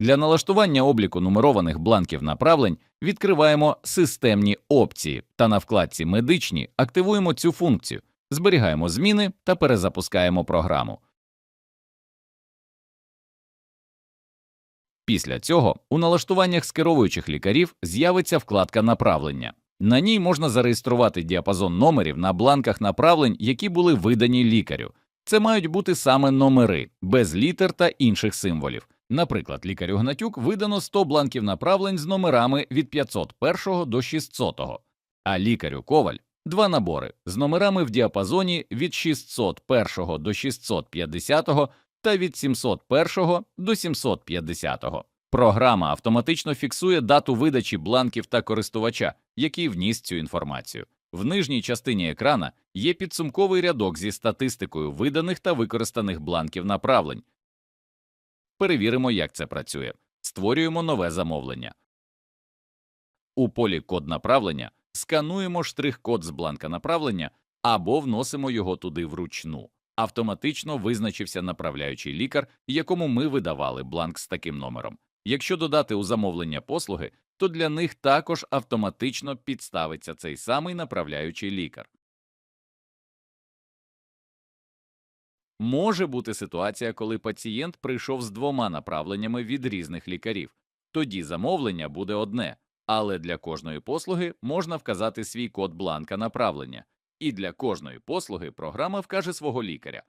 Для налаштування обліку нумерованих бланків направлень відкриваємо системні опції та на вкладці Медичні активуємо цю функцію, зберігаємо зміни та перезапускаємо програму. Після цього у налаштуваннях скеровуючих лікарів з'явиться вкладка направлення. На ній можна зареєструвати діапазон номерів на бланках направлень, які були видані лікарю. Це мають бути саме номери, без літер та інших символів. Наприклад, лікарю Гнатюк видано 100 бланків направлень з номерами від 501 до 600, а лікарю Коваль два набори з номерами в діапазоні від 601 до 650 та від 701 до 750. Програма автоматично фіксує дату видачі бланків та користувача, який вніс цю інформацію. В нижній частині екрана є підсумковий рядок зі статистикою виданих та використаних бланків направлень. Перевіримо, як це працює. Створюємо нове замовлення. У полі Код направлення скануємо штрих-код з бланка направлення або вносимо його туди вручну. Автоматично визначився направляючий лікар, якому ми видавали бланк з таким номером. Якщо додати у замовлення послуги, то для них також автоматично підставиться цей самий направляючий лікар. Може бути ситуація, коли пацієнт прийшов з двома направленнями від різних лікарів. Тоді замовлення буде одне, але для кожної послуги можна вказати свій код бланка направлення, і для кожної послуги програма вкаже свого лікаря.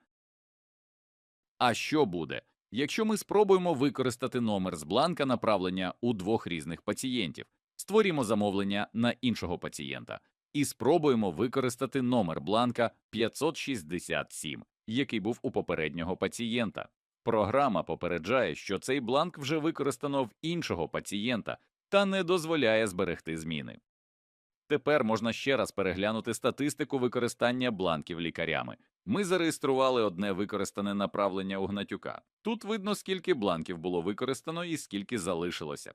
А що буде, якщо ми спробуємо використати номер з бланка направлення у двох різних пацієнтів, створімо замовлення на іншого пацієнта і спробуємо використати номер бланка 567, який був у попереднього пацієнта. Програма попереджає, що цей бланк вже використано в іншого пацієнта та не дозволяє зберегти зміни. Тепер можна ще раз переглянути статистику використання бланків лікарями. Ми зареєстрували одне використане направлення у Гнатюка. Тут видно, скільки бланків було використано і скільки залишилося.